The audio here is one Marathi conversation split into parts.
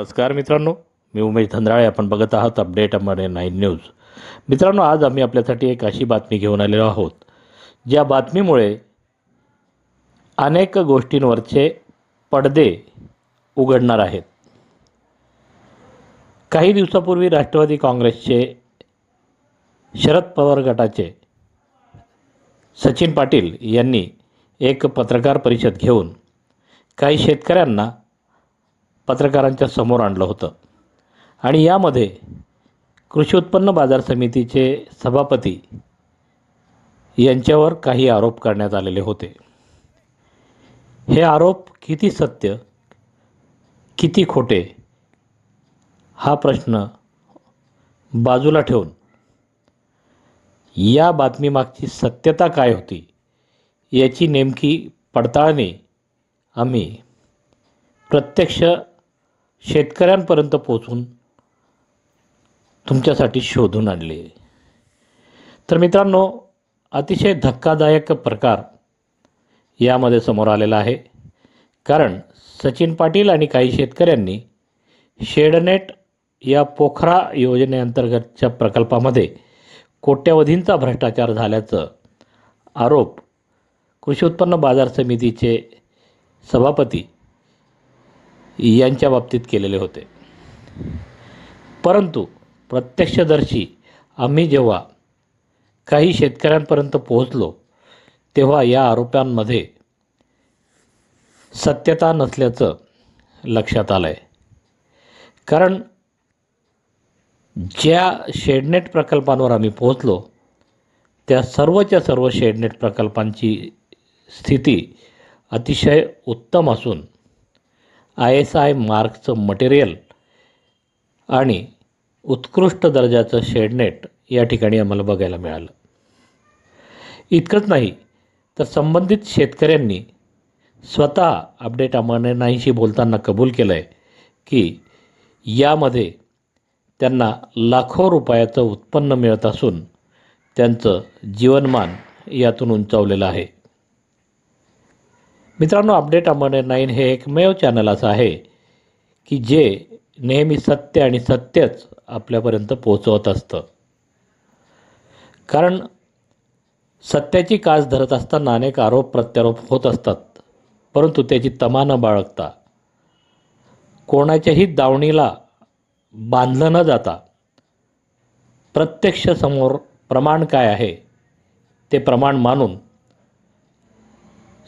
नमस्कार मित्रांनो. मी उमेश धंद्राळे. आपण बघत आहात अपडेट अमरे नाईन न्यूज. मित्रांनो आज आम्ही आपल्यासाठी एक अशी बातमी घेऊन आलेलो आहोत ज्या बातमीमुळे अनेक गोष्टींवरचे पडदे उघडणार आहेत. काही दिवसापूर्वी राष्ट्रवादी काँग्रेसचे शरद पवार गटाचे सचिन पाटील यांनी एक पत्रकार परिषद घेऊन काही शेतकऱ्यांना पत्रकारांच्या समोर आणलं होतं. आणि यामध्ये कृषी उत्पन्न बाजार समितीचे सभापती यांच्यावर काही आरोप करण्यात आलेले होते. हे आरोप किती सत्य किती खोटे हा प्रश्न बाजूला ठेवून या बातमीमागची सत्यता काय होती याची नेमकी पडताळणी आम्ही प्रत्यक्ष शेतकऱ्यांपर्यंत पोचून तुमच्यासाठी शोधून आणले. तर मित्रांनो अतिशय धक्कादायक प्रकार यामध्ये समोर आलेला आहे. कारण सचिन पाटील आणि काही शेतकऱ्यांनी शेडनेट या पोखरा योजनेअंतर्गतच्या प्रकल्पामध्ये कोट्यवधींचा भ्रष्टाचार झाल्याचं आरोप कृषी उत्पन्न बाजार समितीचे सभापती यांच्या बाबतीत केलेले होते. परंतु प्रत्यक्षदर्शी आम्ही जेव्हा काही शेतकऱ्यांपर्यंत पोहोचलो तेव्हा या आरोपांमध्ये सत्यता नसल्याचं लक्षात आलं आहे कारण ज्या शेडनेट प्रकल्पांवर आम्ही पोहोचलो त्या सर्वच्या सर्व शेडनेट प्रकल्पांची स्थिती अतिशय उत्तम असून आय एस आय मार्कचं मटेरियल आणि उत्कृष्ट दर्जाचं शेडनेट या ठिकाणी आम्हाला बघायला मिळालं. इतकंच नाही तर संबंधित शेतकऱ्यांनी स्वतः अपडेट आम्हाला नाहीशी बोलताना कबूल केलं आहे की यामध्ये त्यांना लाखो रुपयाचं उत्पन्न मिळत असून त्यांचं जीवनमान यातून उंचावलेलं आहे. मित्रांनो अपडेट अमर नाईन हे एकमेव चॅनल असं आहे की जे नेहमी सत्य आणि सत्यच आपल्यापर्यंत पोहोचवत असतं. कारण सत्याची कास धरत असताना अनेक आरोप प्रत्यारोप होत असतात परंतु त्याची तमा न बाळगता कोणाच्याही दावणीला बांधलं न जाता प्रत्यक्ष समोर प्रमाण काय आहे ते प्रमाण मानून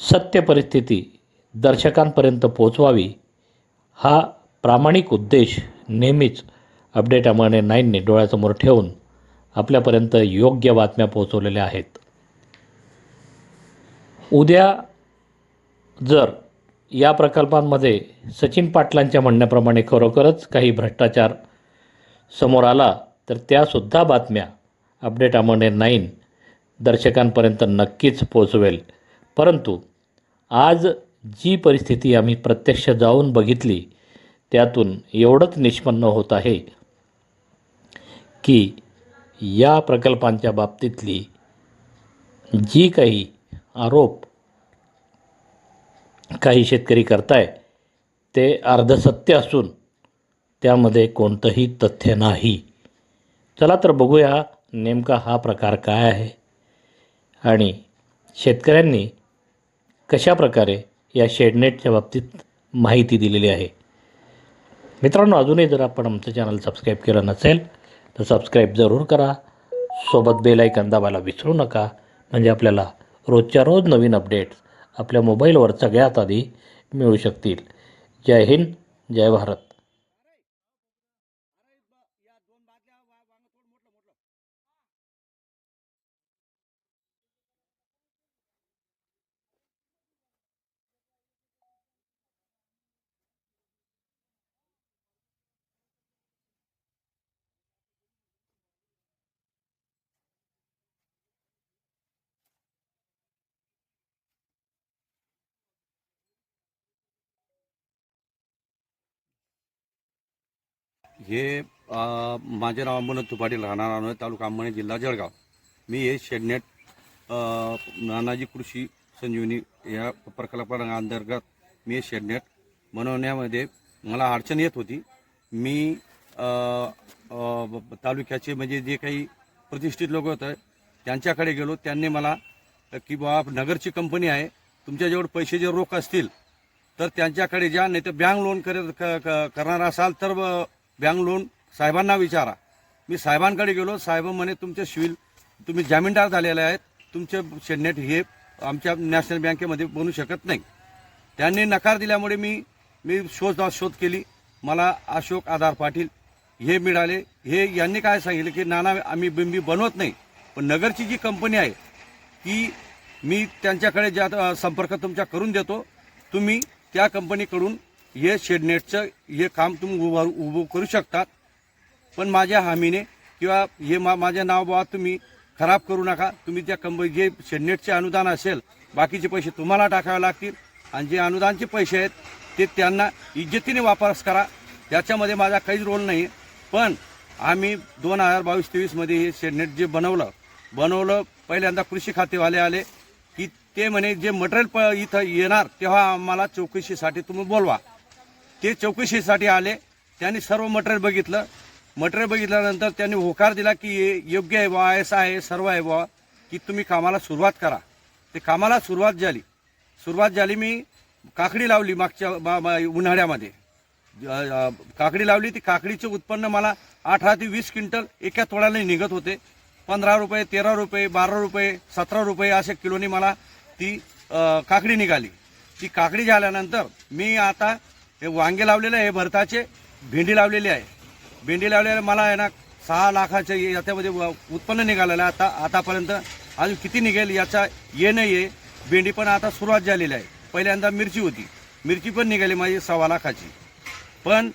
सत्य परिस्थिती दर्शकांपर्यंत पोचवावी हा प्रामाणिक उद्देश नेहमीच अपडेट अमाने नाईनने डोळ्यासमोर ठेवून आपल्यापर्यंत योग्य बातम्या पोचवलेल्या आहेत. उद्या जर या प्रकल्पांमध्ये सचिन पाटलांच्या म्हणण्याप्रमाणे खरोखरच काही भ्रष्टाचार समोर आला तर त्यासुद्धा बातम्या अपडेट अमाने नाईन दर्शकांपर्यंत नक्कीच पोचवेल परंतु आज जी परिस्थिती आम्ही प्रत्यक्ष जाऊन बघितली त्यातून एवढंच निष्पन्न होत आहे की या प्रकल्पांच्या बाबतीतली जी काही आरोप काही शेतकरी करताय ते अर्धसत्य असून त्यामध्ये कोणतंही तथ्य नाही. चला तर बघूया नेमका हा प्रकार काय आहे. आणि शेतकऱ्यांनी कशा प्रकारे या शेडनेटच्या बाबतीत माहिती दिलेली आहे? मित्रांनो अजूनही जर आपण आमचं चॅनल सबस्क्राईब केलं नसेल तर सबस्क्राईब जरूर करा. सोबत बेल ऐकन दाबायला विसरू नका. म्हणजे आपल्याला रोजच्या रोज नवीन अपडेट्स आपल्या मोबाईलवर सगळ्यात आधी मिळू शकतील. जय हिंद जय भारत. हे माझे नाव अंबुनाथ तुपाटी राहणार आहे तालुका अंबणे जिल्हा जळगाव. मी हे शेडनेट नानाजी कृषी संजीवनी या प्रकल्पाअंतर्गत मी हे शेडनेट बनवण्यामध्ये मला अडचण येत होती. मी तालुक्याचे म्हणजे जे काही प्रतिष्ठित लोक होतं त्यांच्याकडे गेलो. त्यांनी मला की बा नगरची कंपनी आहे तुमच्याजवळ पैसे जे रोख असतील तर त्यांच्याकडे जा नाही तर बँक लोन करत क- क- करणार असाल तर बँक लोन साहेबांना विचारा. मी साहेबांकडे गेलो साहेब म्हणे तुमचे शिविल तुम्ही जामीनदार झालेले आहेत. तुमचे शेडनेट हे आमच्या नॅशनल बँकेमध्ये बनू शकत नाही. त्यांनी नकार दिल्यामुळे मी मी शोध शोध केली. मला अशोक आधार पाटील हे मिळाले. हे यांनी काय सांगितलं की नाना आम्ही बिंबी बनवत नाही पण नगरची जी कंपनी आहे की मी त्यांच्याकडे ज्या संपर्क तुमच्या करून देतो. तुम्ही त्या कंपनीकडून हे शेडनेटचं हे काम तुम्ही उभार उभं करू शकतात पण माझ्या हमीने किंवा हे मा माझ्या नाव बाबा तुम्ही खराब करू नका. तुम्ही त्या कंपनी जे शेडनेटचे अनुदान असेल बाकीचे पैसे तुम्हाला टाकावे लागतील. आणि जे अनुदानचे पैसे आहेत ते त्यांना इज्जतीने वापरस करा. त्याच्यामध्ये माझा काहीच रोल नाही पण आम्ही दोन हजार बावीस तेवीसमध्ये हे शेडनेट जे बनवलं बनवलं पहिल्यांदा कृषी खातेवाले आले की ते म्हणे जे मटेरियल प इथं येणार तेव्हा आम्हाला चौकशीसाठी तुम्ही बोलवा. ते चौकशीसाठी आले. त्यांनी सर्व मटेरियल बघितलं. मटेरियल बघितल्यानंतर त्यांनी होकार दिला की योग्य आहे बा असं आहे सर्व आहे बा की तुम्ही कामाला सुरुवात करा. ते कामाला सुरुवात झाली. सुरुवात झाली मी काकडी लावली मागच्या उन्हाळ्यामध्ये. काकडी लावली ती काकडीचे उत्पन्न मला अठरा ते वीस क्विंटल एका तोड्याने निघत होते. पंधरा रुपये तेरा रुपये बारा रुपये सतरा रुपये अशा किलोनी मला ती काकडी निघाली. ती काकडी झाल्यानंतर मी आता हे वांगे लावलेले आहे भरताचे. भेंडी लावलेली आहे. भेंडी लावलेले मला आहे ना सहा लाखाचे याच्यामध्ये व- उत्पन्न निघालेलं आहे. आता आतापर्यंत अजून किती निघेल याचा ये नाही आहे भेंडी पण आता सुरुवात झालेली आहे. पहिल्यांदा मिरची होती. मिरची पण निघाली माझी सव्वा लाखाची. पण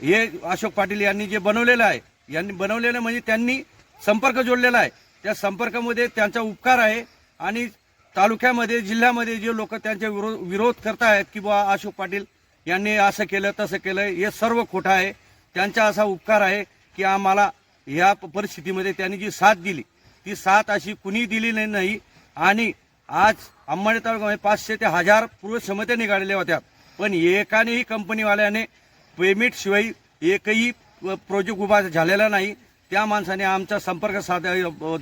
हे अशोक पाटील यांनी जे बनवलेलं आहे यांनी बनवलेलं म्हणजे त्यांनी संपर्क जोडलेला आहे. त्या संपर्कामध्ये त्यांचा उपकार आहे आणि तालुक्यामध्ये जिल्ह्यामध्ये जे लोक त्यांच्या विरोध विरोध करतायत की बुवा अशोक पाटील यांनी असं केलं तसं केलं. हे सर्व खोटं आहे. त्यांचा असा उपकार आहे की आम्हाला या परिस्थितीमध्ये त्यांनी जी साथ दिली ती साथ अशी कुणी दिली नाही- नाही. आणि आज अंबाणी तालुक्यामध्ये पाचशे ते हजार पूर्व क्षमते निघालेल्या होत्या. पण एकानेही कंपनीवाल्याने पेमेंट शिवाय एकही प्रोजेक्ट उभा झालेला नाही. त्या माणसाने आमचा संपर्क साध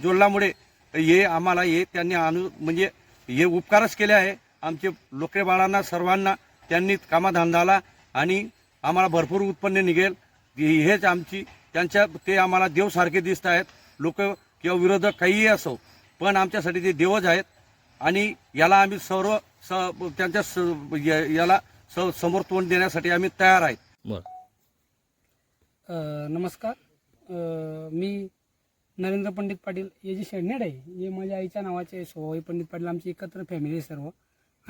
जोडल्यामुळे हे आम्हाला हे त्यांनी अनु म्हणजे हे उपकारच केले आहे. आमचे लोकरे बाळांना सर्वांना त्यांनी कामाधंदाला आणि आम्हाला भरपूर उत्पन्न निघेल. हेच आमची त्यांच्या ते आम्हाला देवसारखे दिसत आहेत. लोक किंवा विरोधक काहीही असो पण आमच्यासाठी ते देवच आहेत. आणि याला आम्ही सर्व स त्यांच्या स- या- याला स समोर तोंड देण्यासाठी आम्ही तयार आहेत. नमस्कार. मी नरेंद्र पंडित पाटील हे जे शेडनेट आहे हे माझ्या आईच्या नावाचे सोहई पंडित पाटील आमची एकत्र फॅमिली आहे सर्व.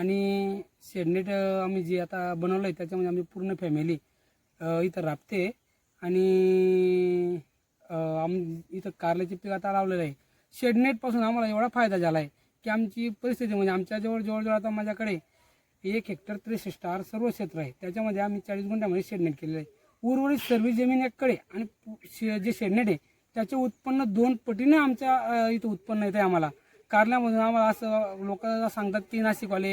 आणि शेडनेट आम्ही जे आता बनवलं आहे त्याच्यामध्ये आमची पूर्ण फॅमिली इथं राबते. आणि आम इथं कारल्याचे पीक आता लावलेलं आहे. शेडनेटपासून आम्हाला एवढा फायदा झाला आहे की आमची परिस्थिती म्हणजे आमच्याजवळ जवळजवळ आता माझ्याकडे एक हेक्टर त्रेसष्ट आर सर्व क्षेत्र आहे. त्याच्यामध्ये आम्ही चाळीस गुंठ्यामध्ये शेडनेट केलेलं आहे. उर्वरित सर्व जमीन एककडे आणि पु- शे- जे शेडनेट आहे त्याचे उत्पन्न दोन पटीने आमच्या इथं उत्पन्न येतं आहे आम्हाला. कारल्यामधून आम्हाला असं लोक सांगतात की नाशिकवाले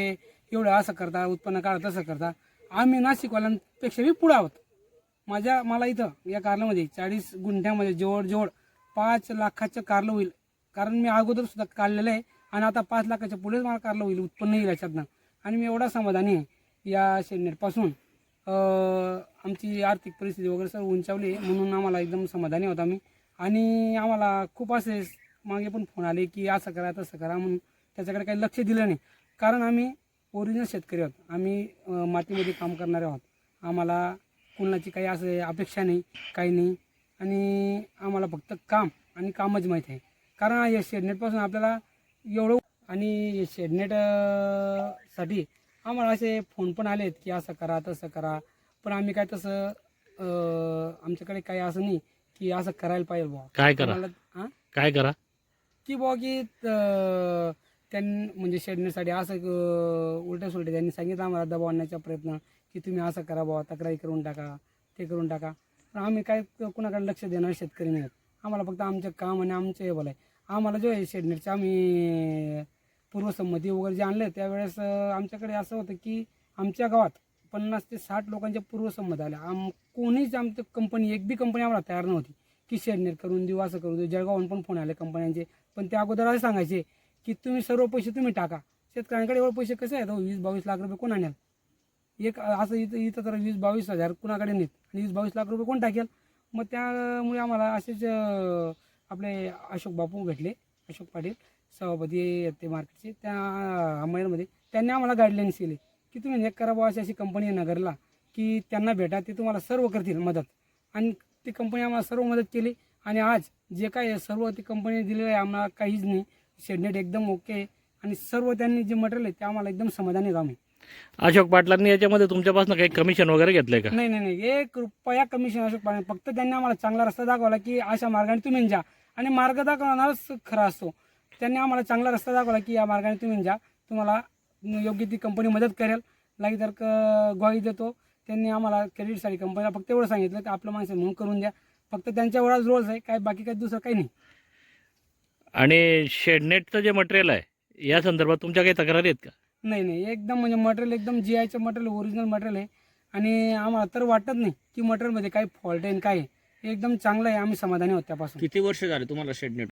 एवढं असं करता उत्पन्न काढा तसं करता. आम्ही नाशिकवाल्यांपेक्षाही पुढे आहोत. माझ्या मला इथं या कारल्यामध्ये चाळीस गुंठ्यामध्ये जवळजवळ पाच लाखाचं कारलं होईल. कारण मी अगोदर सुद्धा काढलेलं आहे आणि आता पाच लाखाच्या पुढेच मला कारलं होईल उत्पन्न येईल याच्यातनं. आणि मी एवढा समाधानी आहे या शेडनेटपासून आमची आर्थिक परिस्थिती वगैरे सर्व उंचावली आहे म्हणून आम्हाला एकदम समाधानी होता आम्ही. आणि आम्हाला खूप असे मागे पण फोन आले की असं करा तसं करा म्हणून त्याच्याकडे काही लक्ष दिलं नाही. कारण आम्ही ओरिजिनल शेतकरी आहोत. आम्ही मातीमध्ये काम करणारे आहोत. आम्हाला कुणाची काही असं अपेक्षा नाही काही नाही. आणि आम्हाला फक्त काम आणि कामच माहीत आहे. कारण या शेडनेटपासून आपल्याला एवढं आणि हे शेडनेट अं, साठी आम्हाला असे फोन पण आलेत की असं करा तसं करा. पण आम्ही काय तसं आमच्याकडे काही असं नाही की असं करायला पाहिजे बुवा. काय करा? काय करा? की बुवा की त्यांनी म्हणजे शेडण्यासाठी असं उलट्या सुलट्या त्यांनी सांगितलं आम्हाला दबाव आणण्याचा प्रयत्न की तुम्ही असं करा बुवा तक्रारी करून टाका ते करून टाका. पण आम्ही काय कुणाकडे लक्ष देणार शेतकरी नाही. आहेत. आम्हाला फक्त आमचं काम आणि आमचं हे बोलाय. आम्हाला जो आहे शेडनेटचे आम्ही पूर्वसंमती वगैरे जे आणलं त्यावेळेस आमच्याकडे असं होतं की आमच्या गावात पन्नास ते साठ लोकांच्या पूर्वसंमत आल्या. आम कोणीच आमचं कंपनी एक बी कंपनी आम्हाला तयार नव्हती की शेडनेट करून देऊ असं करून देऊ. जळगावहून पण फोन आले कंपन्यांचे पण त्या अगोदर असं सांगायचे की तुम्ही सर्व पैसे तुम्ही टाका. शेतकऱ्यांकडे एवढे पैसे कसे आहेत? वीस बावीस लाख रुपये कोण आणेल? एक असं इथं इथं तर वीस बावीस हजार कुणाकडे नाहीत? आणि वीस बावीस लाख रुपये कोण टाकेल? मग त्यामुळे आम्हाला असेच आपले अशोक बापू भेटले अशोक पाटील सभापती ते मार्केटचे. त्या अंबाईमध्ये त्यांनी आम्हाला गाईडलाईन्स केली की तुम्ही एक करा बुवा अशी अशी कंपनी आहे नगरला की त्यांना भेटा ते तुम्हाला सर्व करतील मदत. आणि ती कंपनी आम्हाला सर्व मदत केली. आणि आज जे काय सर्व ती कंपनी दिलेलं आहे आम्हाला काहीच नाही. शेडनेट एकदम ओके आहे. आणि सर्व त्यांनी जे मटेरियल आहे ते आम्हाला एकदम समाधानी आहे. आम्ही अशोक पाटलांनी याच्यामध्ये तुमच्यापासून काही कमिशन वगैरे घेतलंय का? नाही नाही नाही. एक रुपया कमिशन अशोक पाटील फक्त त्यांनी आम्हाला चांगला रस्ता दाखवला की अशा मार्गाने तुम्ही जा. आणि मार्ग दाखवणारच खरा असतो. त्यांनी आम्हाला चांगला रस्ता दाखवला की या मार्गाने तुम्ही जा. तुम्हाला योग्य ती कंपनी मदत करेल. लागी तर ग्वाही देतो. त्यांनी आम्हाला क्रेडिटसाठी कंपनीला फक्त एवढं सांगितलं की आपलं माणसं म्हणून करून द्या. फक्त त्यांच्या एवढाच रोल्स आहे काय बाकी काही दुसरं काही नाही. आणि शेडनेटचं जे मटेरियल आहे या संदर्भात तुमच्या काही तक्रारी आहेत का? नाही नाही एकदम म्हणजे मटेरियल एकदम जी आयचं मटेरियल ओरिजिनल मटेरियल आहे. आणि आम्हाला तर वाटत नाही की मटेरियलमध्ये काही फॉल्ट आहे आणि काय आहे. एकदम चांगलं आहे आम्ही समाधानी आहोत त्यापासून. किती वर्ष झाले तुम्हाला शेडनेट?